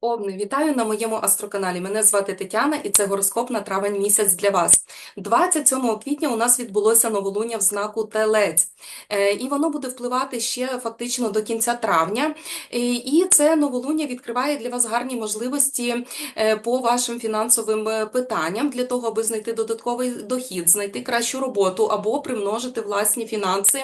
Овни, вітаю на моєму астроканалі. Мене звати Тетяна і це гороскоп на травень місяць для вас. 27 квітня у нас відбулося новолуння в знаку Телець, Е, і воно буде впливати ще фактично до кінця травня. Е, І це новолуння відкриває для вас гарні можливості е, по вашим фінансовим питанням для того, аби знайти додатковий дохід, знайти кращу роботу або примножити власні фінанси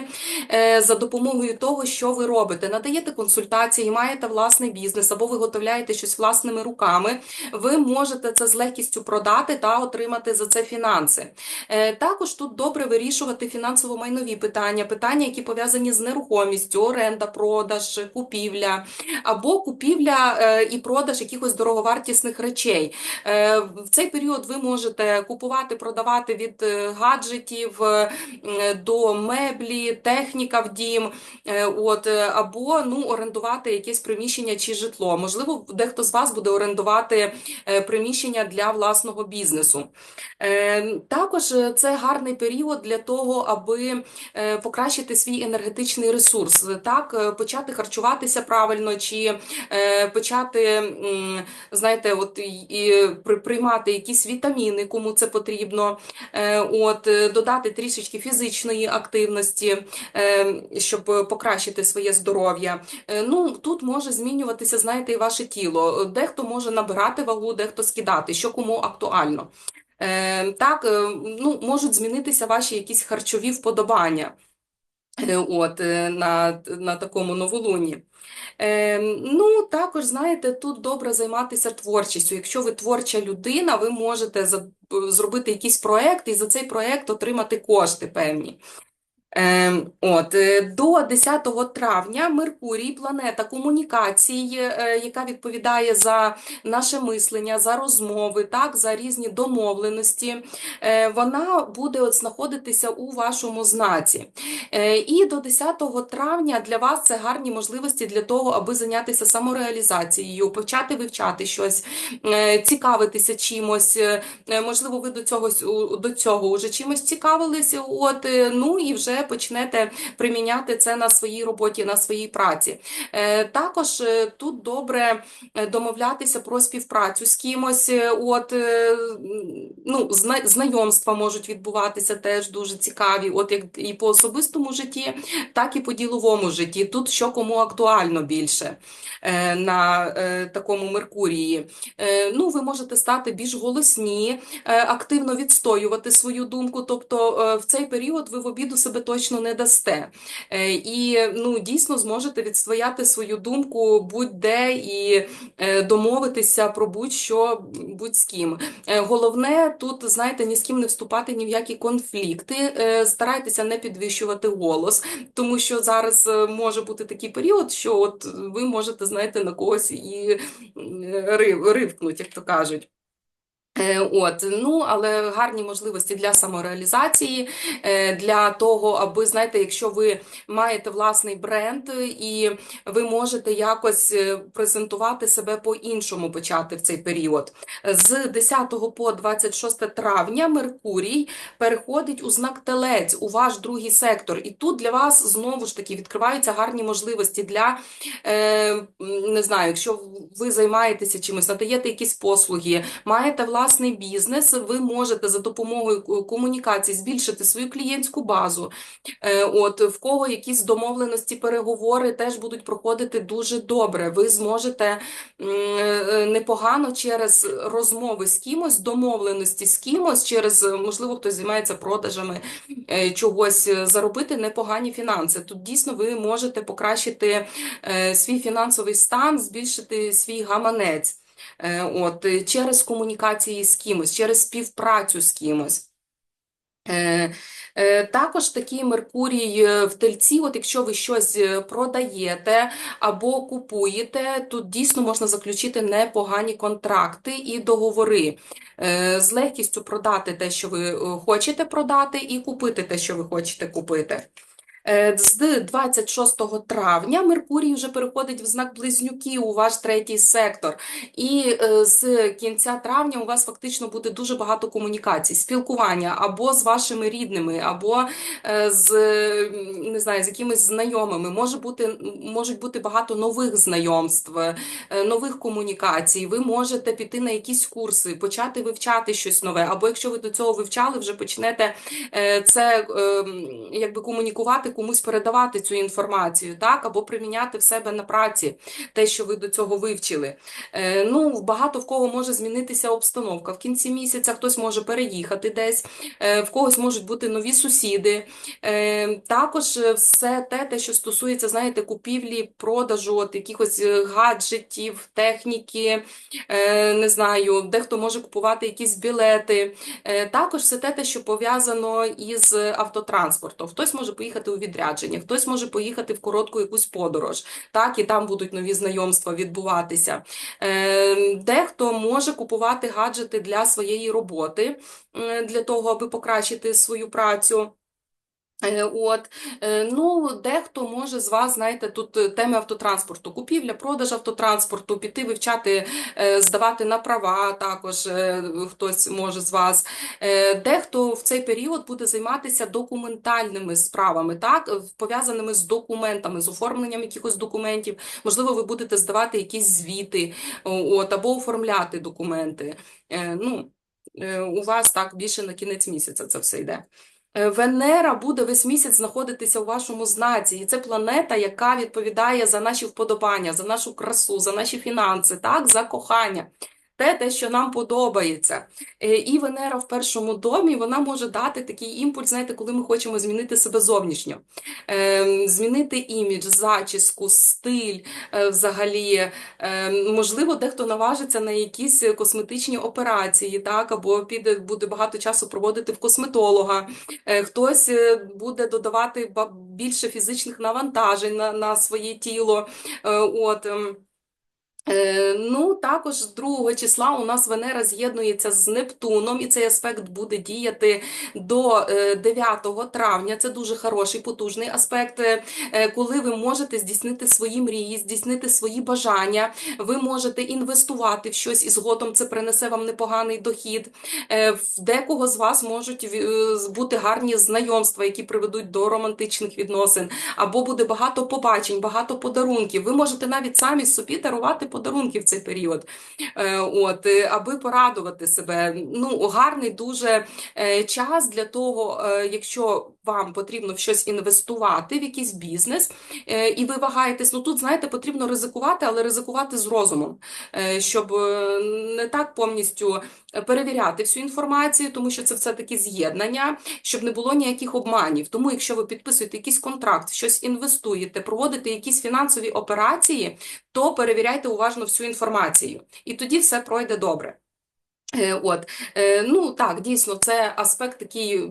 за допомогою того, що ви робите. Надаєте консультації, маєте власний бізнес або виготовляєте щось власними руками, ви можете це з легкістю продати та отримати за це фінанси. Е, Також тут добре вирішувати фінансово-майнові питання, питання, які пов'язані з нерухомістю, оренда, продаж, купівля, або купівля е, і продаж якихось дороговартісних речей. Е, В цей період ви можете купувати, продавати від гаджетів до меблі, техніка в дім, от, або ну, орендувати якесь приміщення чи житло. Можливо, дехто з вас буде орендувати е, приміщення для власного бізнесу. Е, Також е, це гарний період для того, аби покращити свій енергетичний ресурс, так, почати харчуватися правильно, чи почати, знаєте, от і, приймати якісь вітаміни, кому це потрібно, от, додати трішечки фізичної активності, щоб покращити своє здоров'я. Ну, тут може змінюватися, знаєте, і ваше тіло. Дехто може набирати вагу, дехто скидати, що кому актуально. Е, Так, е, ну, можуть змінитися ваші якісь харчові вподобання. Е, От, на, на такому новолунні. Е, ну, також, знаєте, тут добре займатися творчістю. Якщо ви творча людина, ви можете за- зробити якийсь проект і за цей проект отримати кошти певні. Ем, От, е, до 10 травня Меркурій, планета комунікацій, е, яка відповідає за наше мислення, за розмови, так, за різні домовленості, е, вона буде от знаходитися у вашому знаці. І до 10 травня для вас це гарні можливості для того, аби зайнятися самореалізацією, почати вивчати щось, цікавитися чимось. Можливо, ви до цього до цього вже чимось цікавилися. От ну і вже почнете приміняти це на своїй роботі, на своїй праці. Е, Також е, тут добре е, домовлятися про співпрацю з кимось. От ну, знайомства можуть відбуватися теж дуже цікаві. От як і по особистому житті, так і по діловому житті. Тут що кому актуально більше на такому Меркурії. Ну, ви можете стати більш голосні, активно відстоювати свою думку. Тобто в цей період ви в обіду себе точно не дасте. Е, І ну, дійсно зможете відстояти свою думку будь-де і е, домовитися про будь-що, будь з ким. Е, Головне тут, знаєте, ні з ким не вступати ні в які конфлікти. Старайтеся не підвищувати голос, тому що зараз може бути такий період, що от ви можете, знаєте, на когось і рив, ривкнуть, як то кажуть. Е, От, ну, але гарні можливості для самореалізації, е, для того, аби, знаєте, якщо ви маєте власний бренд е, і ви можете якось презентувати себе по-іншому почати в цей період. З 10 по 26 травня Меркурій переходить у знак Телець, у ваш другий сектор. І тут для вас знову ж таки відкриваються гарні можливості для, не знаю, якщо ви займаєтеся чимось, надаєте якісь послуги, маєте власний бізнес, ви можете за допомогою ку- комунікацій збільшити свою клієнтську базу. Е, От в кого якісь домовленості, переговори теж будуть проходити дуже добре. Ви зможете е, непогано через розмови з кимось, домовленості з кимось, через е, можливо, хтось займається продажами е, чогось, е, заробити непогані фінанси. Тут дійсно ви можете покращити е, свій фінансовий стан, збільшити свій гаманець. Е, От, е, через комунікації з кимось, через співпрацю з кимось. Е, Також такий Меркурій в тельці, от якщо ви щось продаєте або купуєте, тут дійсно можна заключити непогані контракти і договори. З легкістю продати те, що ви хочете продати, і купити те, що ви хочете купити. Е, З 26 травня Меркурій вже переходить в знак Близнюків у ваш третій сектор. І е, з кінця травня у вас фактично буде дуже багато комунікацій, спілкування або з вашими рідними, або е, з не знаю, з якимись знайомими. Може бути, можуть бути багато нових знайомств, нових комунікацій. Ви можете піти на якісь курси, почати вивчати щось нове, або якщо ви до цього вивчали, вже почнете це е, якби комунікувати, комусь передавати цю інформацію, так, або приміняти в себе на праці те, що ви до цього вивчили. Е, Ну, багато в кого може змінитися обстановка. В кінці місяця хтось може переїхати десь, е, в когось можуть бути нові сусіди. Е, Також все те, те, що стосується, знаєте, купівлі, продажу, от якихось гаджетів, техніки, не знаю, дехто може купувати якісь білети. Також все те, те, що пов'язано із автотранспортом. Хтось може поїхати у відрядження, хтось може поїхати в коротку якусь подорож, так, і там будуть нові знайомства відбуватися. Е, Дехто може купувати гаджети для своєї роботи, для того, аби покращити свою працю. Е, От, е, ну, дехто може з вас, знаєте, тут е, теми автотранспорту, купівля, продаж автотранспорту, піти вивчати, здавати на права, також хтось може з вас. Дехто в цей період буде займатися документальними справами, так, пов'язаними з документами, з оформленням якихось документів. Можливо, ви будете здавати якісь звіти, от, або оформляти документи. Ну, у вас так більше на кінець місяця це все йде. Е, Венера буде весь місяць знаходитися у вашому знаці, і це планета, яка відповідає за наші вподобання, за нашу красу, за наші фінанси, так, за кохання. Те, те, що нам подобається. Е, І Венера в першому домі, вона може дати такий імпульс, знаєте, коли ми хочемо змінити себе зовнішньо. Е, Змінити імідж, зачіску, стиль е, взагалі. Е, Можливо, дехто наважиться на якісь косметичні операції, так, або піде, буде багато часу проводити в косметолога. Е, Хтось буде додавати більше фізичних навантажень на, на своє тіло. От. Е, Ну, також 2 числа у нас Венера з'єднується з Нептуном, і цей аспект буде діяти до е, 9 травня. Це дуже хороший, потужний аспект, е, е, коли ви можете здійснити свої мрії, здійснити свої бажання. Ви можете інвестувати в щось, і згодом це принесе вам непоганий дохід. Е, В декого з вас можуть е, бути гарні знайомства, які приведуть до романтичних відносин, або буде багато побачень, багато подарунків. Ви можете навіть самі собі дарувати подарунки в цей період, Е, от, е, аби порадувати себе. Ну, гарний дуже е, час для того, якщо вам потрібно в щось інвестувати, в якийсь бізнес, е, і ви вагаєтесь, ну тут, знаєте, потрібно ризикувати, але ризикувати з розумом, е, щоб е, не так повністю перевіряти всю інформацію, тому що це все-таки з'єднання, щоб не було ніяких обманів. Тому, якщо ви підписуєте якийсь контракт, щось інвестуєте, проводите якісь фінансові операції, то перевіряйте уважно всю інформацію, і тоді все пройде добре. Е, От, Е, ну так, дійсно, це аспект такий,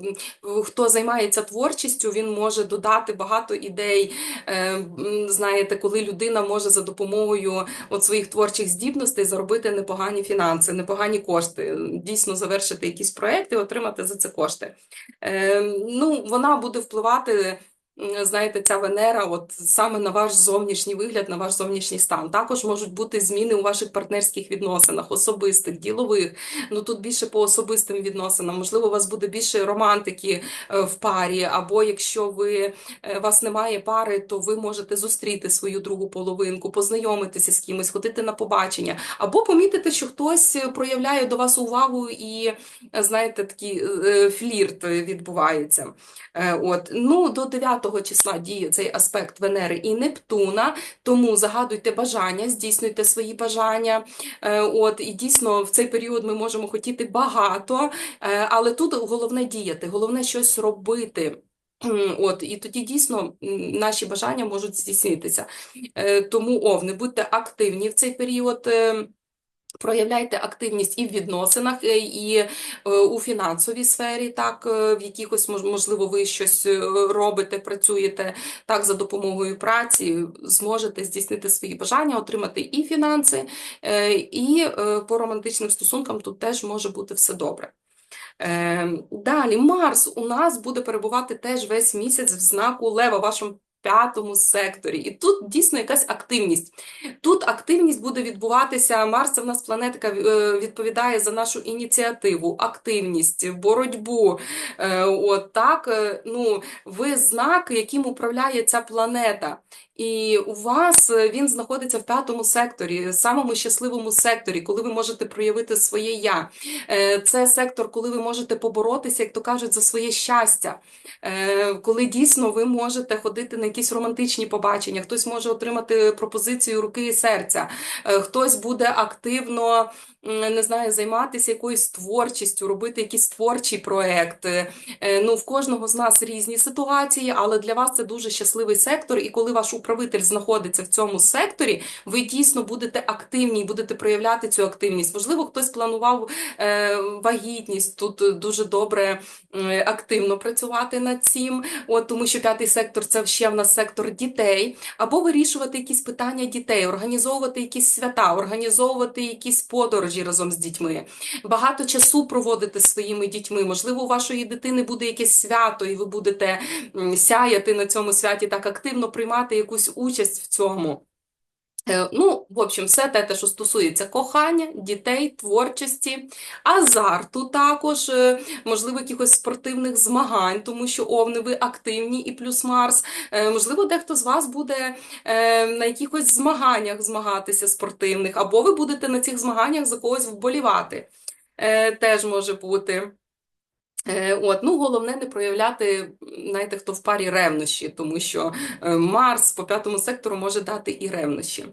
хто займається творчістю, він може додати багато ідей. Е, Знаєте, коли людина може за допомогою от своїх творчих здібностей заробити непогані фінанси, непогані кошти, дійсно завершити якісь проекти, отримати за це кошти. Ну, вона буде впливати. Знаєте, ця Венера, от саме на ваш зовнішній вигляд, на ваш зовнішній стан. Також можуть бути зміни у ваших партнерських відносинах, особистих, ділових. Ну тут більше по особистим відносинам. Можливо, у вас буде більше романтики е, в парі, або якщо ви е, вас немає пари, то ви можете зустріти свою другу половинку, познайомитися з кимось, ходити на побачення, або помітити, що хтось проявляє до вас увагу і, е, знаєте, такий флірт відбувається. От, ну, до 9 числа діє цей аспект Венери і Нептуна, тому загадуйте бажання, здійснюйте свої бажання. Е, От, і дійсно в цей період ми можемо хотіти багато, е, але тут головне діяти, головне щось робити. От, і тоді дійсно наші бажання можуть здійснитися. Е, Тому, овни, будьте активні в цей період. Проявляйте активність і в відносинах, е, і е, у фінансовій сфері, так, е, в якихось, можливо, ви щось робите, працюєте так за допомогою праці, зможете здійснити свої бажання, отримати і фінанси, і по романтичним стосункам тут теж може бути все добре. Далі. Марс. У нас буде перебувати теж весь місяць в знаку Лева, вашому п'ятому секторі. І тут дійсно якась активність. Тут активність буде відбуватися. Марс це в нас планетка е, відповідає за нашу ініціативу, активність, боротьбу. Е, От так, е, ну, ви знак, яким управляє ця планета. І у вас е, він знаходиться в п'ятому секторі, самому щасливому секторі, коли ви можете проявити своє я. Е, Це сектор, коли ви можете поборотися, як то кажуть, за своє щастя. Е, Коли дійсно ви можете ходити на якісь романтичні побачення, хтось може отримати пропозицію руки і серця, хтось буде активно. Не знаю, займатися якоюсь творчістю, робити якийсь творчий проект. Е, Ну, в кожного з нас різні ситуації, але для вас це дуже щасливий сектор. І коли ваш управитель знаходиться в цьому секторі, ви дійсно будете активні, і будете проявляти цю активність. Можливо, хтось планував е, вагітність, тут дуже добре е, активно працювати над цим. От тому, що п'ятий сектор це ще в нас сектор дітей, або вирішувати якісь питання дітей, організовувати якісь свята, організовувати якісь подорожі разом з дітьми, багато часу проводити зі своїми дітьми. Можливо, у вашої дитини буде якесь свято, і ви будете сяяти на цьому святі так активно приймати якусь участь в цьому. Е, Ну, в общем, все те, те, що стосується кохання, дітей, творчості, азарту також, е, можливо, якихось спортивних змагань, тому що овни ви активні і плюс Марс. Е, Можливо, дехто з вас буде на якихось змаганнях змагатися спортивних, або ви будете на цих змаганнях за когось вболівати. Теж може бути. Е, От, ну, головне не проявляти, знаєте, хто в парі ревнощі, тому що е, Марс по п'ятому сектору може дати і ревнощі.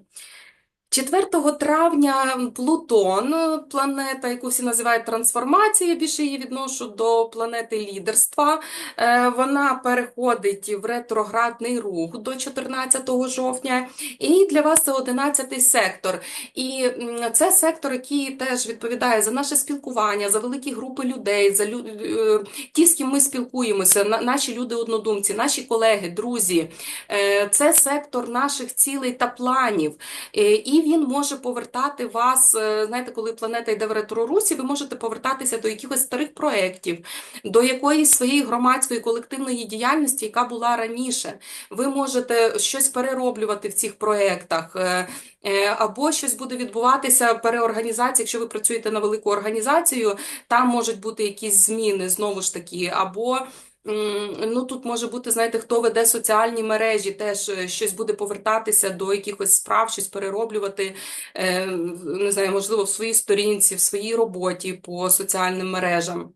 4 травня Плутон, планета, яку всі називають трансформація, більше її відношу до планети лідерства. Е, Вона переходить в ретроградний рух до 14 жовтня, і для вас це 11 сектор. І це сектор, який теж відповідає за наше спілкування, за великі групи людей, за лю... е, ті, з ким ми спілкуємося, наші люди-однодумці, наші колеги, друзі. Е, Це сектор наших цілей та планів. Е, Він може повертати вас, е, знаєте, коли планета йде в ретрорусі, ви можете повертатися до якихось старих проєктів, до якоїсь своєї громадської колективної діяльності, яка була раніше. Ви можете щось перероблювати в цих проєктах, е, е, або щось буде відбуватися переорганізація, якщо ви працюєте на велику організацію, там можуть бути якісь зміни, знову ж таки, або Ну, тут може бути, знаєте, хто веде соціальні мережі, теж щось буде повертатися до якихось справ, щось перероблювати, е, не знаю, можливо, в своїй сторінці, в своїй роботі по соціальним мережам.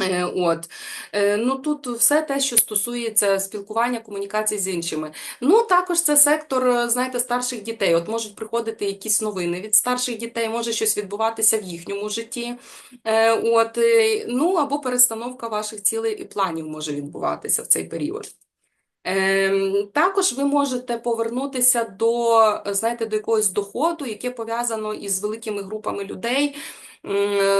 Е, От. Е, Ну, тут все те, що стосується спілкування, комунікації з іншими. Ну, також це сектор, е, знаєте, старших дітей. От можуть приходити якісь новини від старших дітей, може щось відбуватися в їхньому житті. От, ну, або перестановка ваших цілей і планів може відбуватися в цей період. Ем, Також ви можете повернутися до, знаєте, до якогось доходу, яке пов'язано із великими групами людей.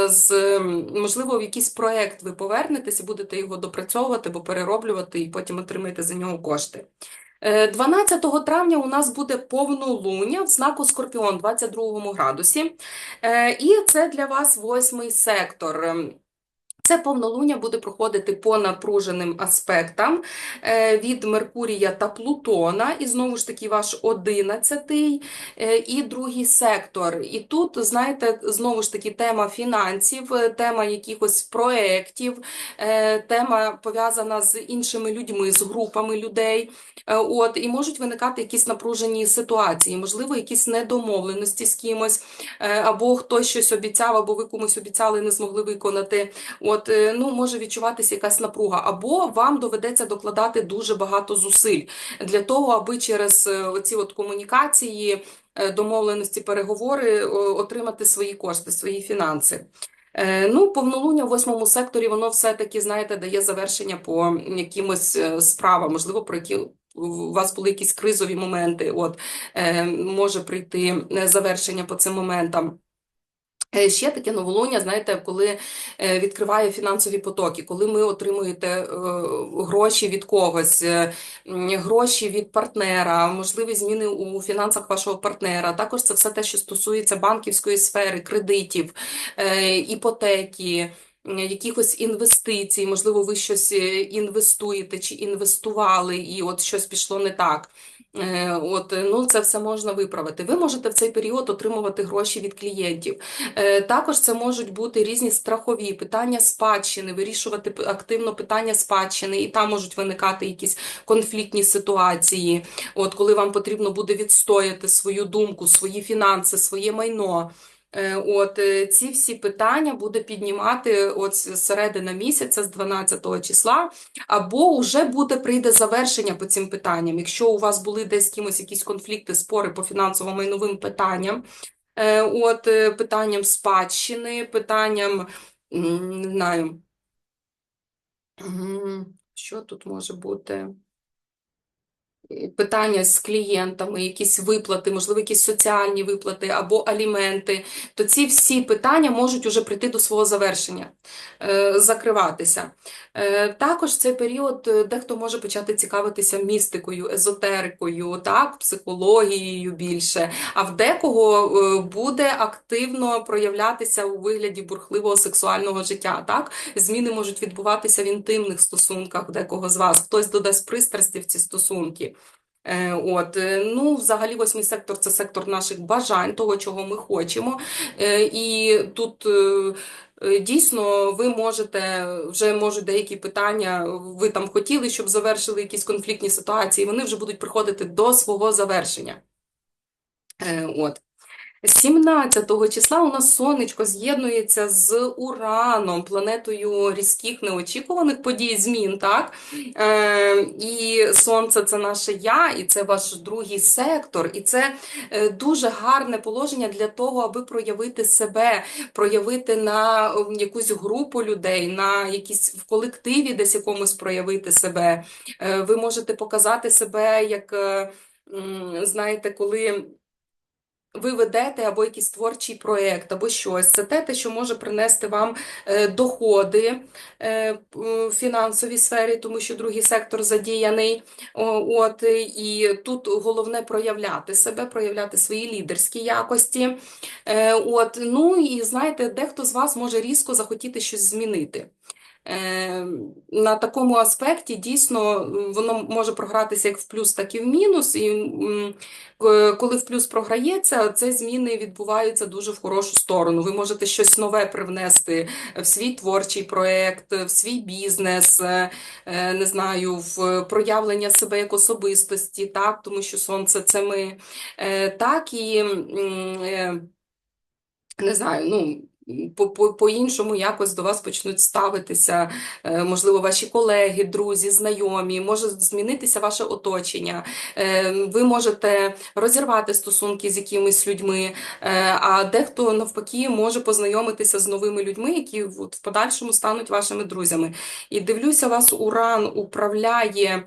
З, можливо, в якийсь проєкт ви повернетеся, будете його допрацьовувати або перероблювати, і потім отримаєте за нього кошти. Е, 12 травня у нас буде повнолуння в знаку Скорпіон, 22 градусі. Е, І це для вас восьмий сектор. Це повнолуння буде проходити по напруженим аспектам е, від Меркурія та Плутона, і знову ж таки ваш одинадцятий е, і другий сектор. І тут, знаєте, знову ж таки тема фінансів, е, тема якихось проєктів, тема пов'язана з іншими людьми, з групами людей. От, і можуть виникати якісь напружені ситуації, можливо, якісь недомовленості з кимось, або хтось щось обіцяв, або ви комусь обіцяли, не змогли виконати. От, е, ну, може відчуватися якась напруга, або вам доведеться докладати дуже багато зусиль для того, аби через е, оці от комунікації, е, домовленості, переговори отримати свої кошти, свої фінанси. Ну, повнолуння в восьмому секторі, воно все-таки, знаєте, дає завершення по якимось справам, можливо, про які у вас були якісь кризові моменти, от, може прийти завершення по цим моментам. Е, Ще таке новолуння, знаєте, коли е, відкриває фінансові потоки, коли ми отримуєте е, гроші від когось, гроші від партнера, можливі зміни у фінансах вашого партнера. Також це все те, що стосується банківської сфери, кредитів, іпотеки. якихось інвестицій, можливо, ви щось інвестуєте чи інвестували, і от щось пішло не так. Е, От, е, ну, це все можна виправити. Ви можете в цей період отримувати гроші від клієнтів. Е, Також це можуть бути різні страхові питання спадщини, вирішувати активно питання спадщини, і там можуть виникати якісь конфліктні ситуації. От, коли вам потрібно буде відстояти свою думку, свої фінанси, своє майно. Е, От е, ці всі питання буде піднімати от середина місяця, з 12 числа, або вже буде прийде завершення по цим питанням. Якщо у вас були десь кимось якісь конфлікти, спори по фінансово-майновим питанням, е, от питанням спадщини, питанням не знаю, що тут може бути? Питання з клієнтами, якісь виплати, можливо, якісь соціальні виплати або аліменти, то ці всі питання можуть уже прийти до свого завершення, е, закриватися. Е, Також цей період е, дехто може почати цікавитися містикою, езотерикою, так, психологією більше, а в декого буде активно проявлятися у вигляді бурхливого сексуального життя. Так? Зміни можуть відбуватися в інтимних стосунках декого з вас, хтось додасть пристрасті в ці стосунки. Е, От, е, ну, взагалі, восьмий сектор це сектор наших бажань, того, чого ми хочемо. Е, І тут дійсно ви можете, вже можуть деякі питання, ви там хотіли, щоб завершили якісь конфліктні ситуації, вони вже будуть приходити до свого завершення. От. 17 числа у нас сонечко з'єднується з Ураном, планетою різких неочікуваних подій, змін, так? Е, і Сонце це наше я, і це ваш другий сектор, і це е, дуже гарне положення для того, аби проявити себе, проявити на якусь групу людей, на якісь в колективі десь якомусь проявити себе. Е, ви можете показати себе як, е, знаєте, коли ви ведете або якийсь творчий проєкт, або щось. Це те, що може принести вам е, доходи е, в фінансовій сфері, тому що другий сектор задіяний. От, і тут головне проявляти себе, проявляти свої лідерські якості. Е, От, ну і знаєте, дехто з вас може різко захотіти щось змінити. Е, На такому аспекті дійсно воно може програтися як в плюс, так і в мінус. І коли в плюс програється, це зміни відбуваються дуже в хорошу сторону. Ви можете щось нове привнести в свій творчий проєкт, в свій бізнес, е, е, не знаю, в проявлення себе як особистості, так, тому що сонце це ми. Е, Так і. не знаю, ну. По- по- По-іншому якось до вас почнуть ставитися, е, можливо, ваші колеги, друзі, знайомі, може змінитися ваше оточення. Е, Ви можете розірвати стосунки з якимись людьми, е, а дехто навпаки може познайомитися з новими людьми, які от в подальшому стануть вашими друзями. І дивлюся, вас Уран управляє.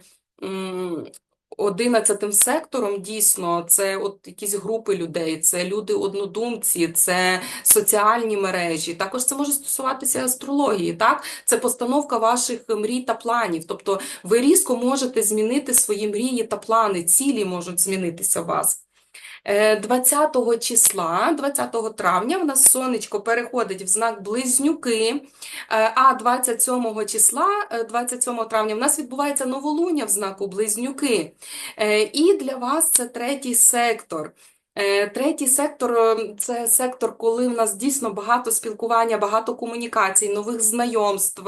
М, Одинадцятим сектором дійсно це от якісь групи людей, це люди-однодумці, це соціальні мережі. Також це може стосуватися астрології, так? Це постановка ваших мрій та планів. Тобто ви різко можете змінити свої мрії та плани, цілі можуть змінитися у вас. Е, 20 числа, 20 травня, в нас сонечко переходить в знак Близнюки, Е, а 27 числа, е, 27 травня, в нас відбувається новолуння в знаку Близнюки. Е, І для вас це третій сектор. Е, Третій сектор е, це сектор, коли в нас дійсно багато спілкування, багато комунікацій, нових знайомств.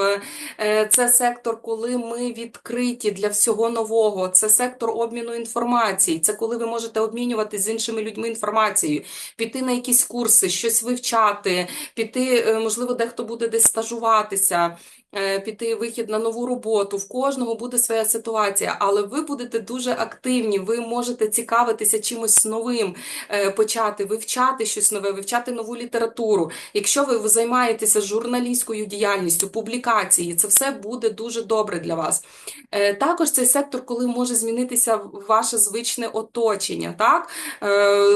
Е, Це сектор, коли ми відкриті для всього нового. Це сектор обміну інформації. Це коли ви можете обмінювати з іншими людьми інформацією, піти на якісь курси, щось вивчати, піти, е, можливо, дехто буде десь стажуватися. Е, Піти вихід на нову роботу, в кожного буде своя ситуація, але ви будете дуже активні, ви можете цікавитися чимось новим, е, почати вивчати щось нове, вивчати нову літературу. Якщо ви займаєтеся журналістською діяльністю, публікації, це все буде дуже добре для вас. Е, Також цей сектор, коли може змінитися ваше звичне оточення, так?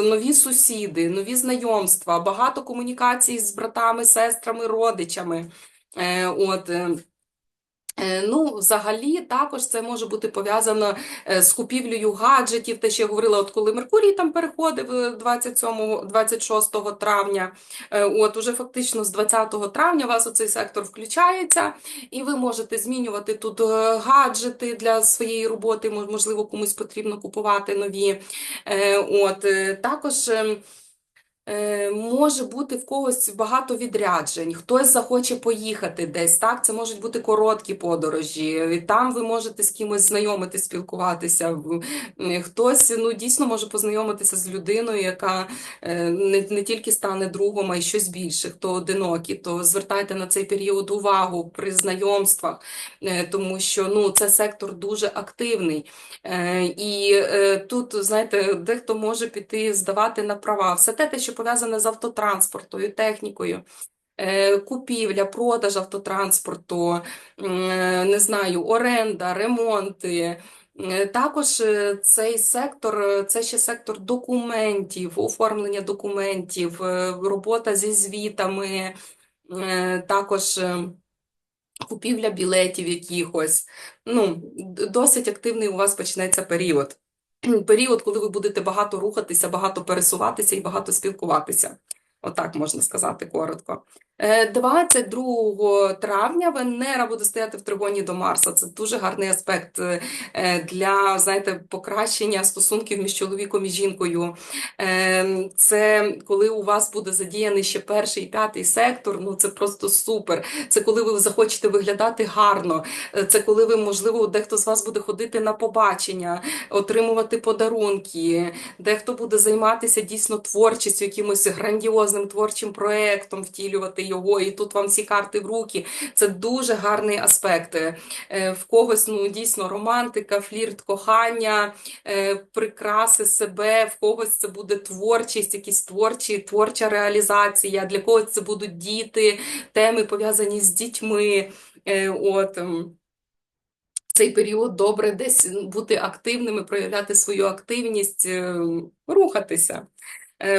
Нові сусіди, нові знайомства, багато комунікацій з братами, сестрами, родичами. Е, От. е, Е, Ну, взагалі, також це може бути пов'язано з купівлею гаджетів. Те, що я говорила, от коли Меркурій там переходив е, 27, 26 травня, от уже фактично з 20 травня у вас оцей сектор включається, і ви можете змінювати тут гаджети для своєї роботи, мож- можливо, комусь потрібно купувати нові. От, також. Е, Може бути в когось багато відряджень, хтось захоче поїхати десь, так? Це можуть бути короткі подорожі. і Там ви можете з кимось знайомитись, спілкуватися. Хтось ну, дійсно може познайомитися з людиною, яка е, не, не тільки стане другом, а й щось більше. Хто одинокі, то звертайте на цей період увагу при знайомствах, е, тому що ну, це сектор дуже активний. І тут, знаєте, дехто може піти здавати на права. Все те, те, що пов'язане з автотранспортою, технікою, е, купівля, продаж автотранспорту, не знаю, оренда, ремонти. Е, Також е, цей сектор, це ще сектор документів, оформлення документів, робота зі звітами, також. Купівля білетів якихось. Ну, досить активний у вас почнеться період. Період, коли ви будете багато рухатися, багато пересуватися і багато спілкуватися. Отак можна сказати коротко. Е, 22 травня Венера буде стояти в тригоні до Марса. Це дуже гарний аспект е, е, для, знаєте, покращення стосунків між чоловіком і жінкою. Е, Це коли у вас буде задіяний ще перший і п'ятий сектор, ну це просто супер. Це коли ви захочете виглядати гарно. Е, Це коли ви, можливо, дехто з вас буде ходити на побачення, отримувати подарунки, дехто буде займатися дійсно творчістю, якимось грандіозним творчим проєктом, втілювати його, і тут вам всі карти в руки. Це дуже гарний аспект. Е, В когось ну, дійсно романтика, флірт, кохання, е, прикраси себе, в когось це буде творчість, якісь творчі, творча реалізація, для когось це будуть діти, теми пов'язані з дітьми. Е, От. ем, цей період добре десь бути активними, проявляти свою активність, рухатися,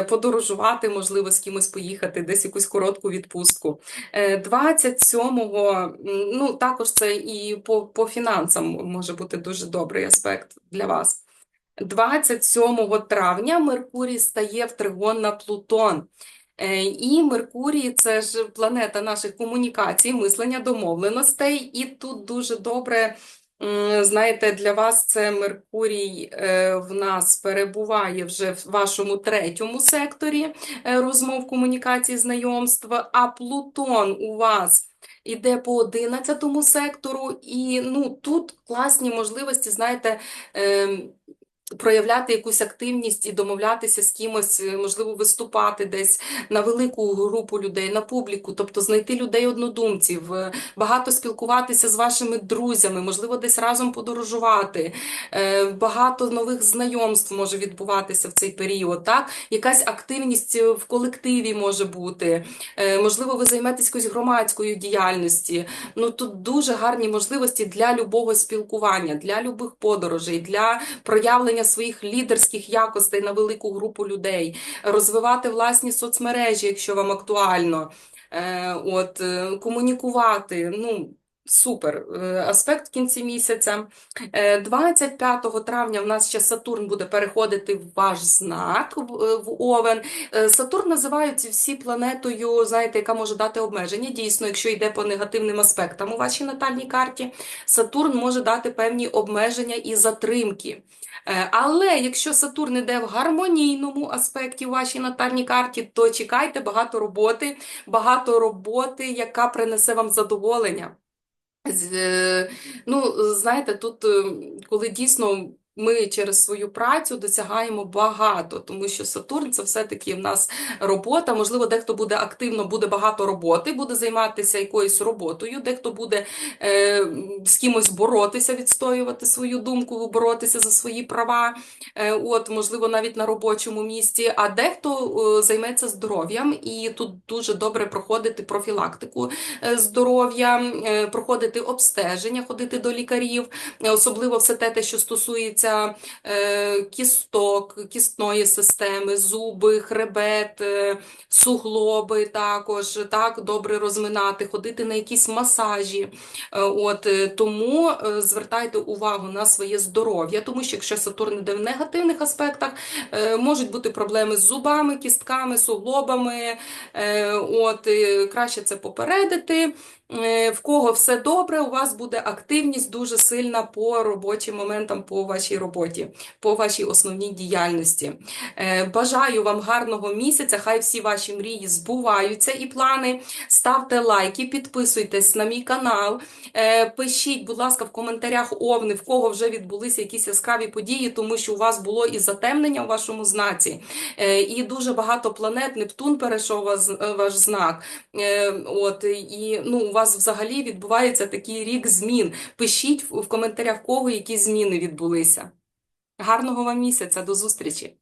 подорожувати, можливо, з кимось поїхати, десь якусь коротку відпустку. Е, 27-го, ну, також це і по, по фінансам може бути дуже добрий аспект для вас. 27 травня Меркурій стає в тригон на Плутон. Е, І Меркурій це ж планета наших комунікацій, мислення, домовленостей. І тут дуже добре, знаєте, для вас це Меркурій е, в нас перебуває вже в вашому третьому секторі е, розмов, комунікацій, знайомства, а Плутон у вас. Іде по 11 сектору, і ну тут класні можливості, знаєте, ем, проявляти якусь активність і домовлятися з кимось, е, можливо, виступати десь на велику групу людей, на публіку, тобто знайти людей однодумців, е, багато спілкуватися з вашими друзями, можливо, десь разом подорожувати. Е, Багато нових знайомств може відбуватися в цей період. Так? Якась активність в колективі може бути. Можливо, ви займетесь якоюсь громадською діяльністю. Ну тут дуже гарні можливості для любого спілкування, для любих подорожей, для проявлення своїх лідерських якостей на велику групу людей, розвивати власні соцмережі, якщо вам актуально. Е, От, е, комунікувати. Ну, супер е, аспект в кінці місяця. Е, 25 травня в нас ще Сатурн буде переходити в ваш знак в, Овен. Сатурн називають всі планетою, знаєте, яка може дати обмеження. Дійсно, якщо йде по негативним аспектам у вашій натальній карті, Сатурн може дати певні обмеження і затримки. Е, Але якщо Сатурн іде в гармонійному аспекті у вашій натальній карті, то чекайте багато роботи, багато роботи, яка принесе вам задоволення. Е, Ну, знаєте, тут, е, коли дійсно ми через свою працю досягаємо багато, тому що Сатурн це все-таки в нас робота. Можливо, дехто буде активно, буде багато роботи, буде займатися якоюсь роботою, дехто буде е, з кимось боротися, відстоювати свою думку, боротися за свої права. Е, от, можливо, навіть на робочому місці, а дехто е, займеться здоров'ям, і тут дуже добре проходити профілактику е, здоров'я, е, проходити обстеження, ходити до лікарів, е, особливо все те, те, що стосується стосується е, кісток, кістної системи, зуби, хребет, е, суглоби також, так, добре розминати, ходити на якісь масажі. Е, От, тому звертайте увагу на своє здоров'я, тому що якщо Сатурн іде в негативних аспектах, можуть бути проблеми з зубами, кістками, суглобами. От, краще це попередити. Е, В кого все добре, у вас буде активність дуже сильна по робочим моментам, по вашій роботі, по вашій основній діяльності. Е, Бажаю вам гарного місяця. Хай всі ваші мрії збуваються і плани. Ставте лайки, підписуйтесь на мій канал. Е, Пишіть, будь ласка, в коментарях овни, в кого вже відбулися якісь яскраві події, тому що у вас було і затемнення у вашому знаці, і дуже багато планет. Нептун перейшов ваш знак. От і ну, вас взагалі відбувається такий рік змін. Пишіть в коментарях, в кого які зміни відбулися. Гарного вам місяця, до зустрічі!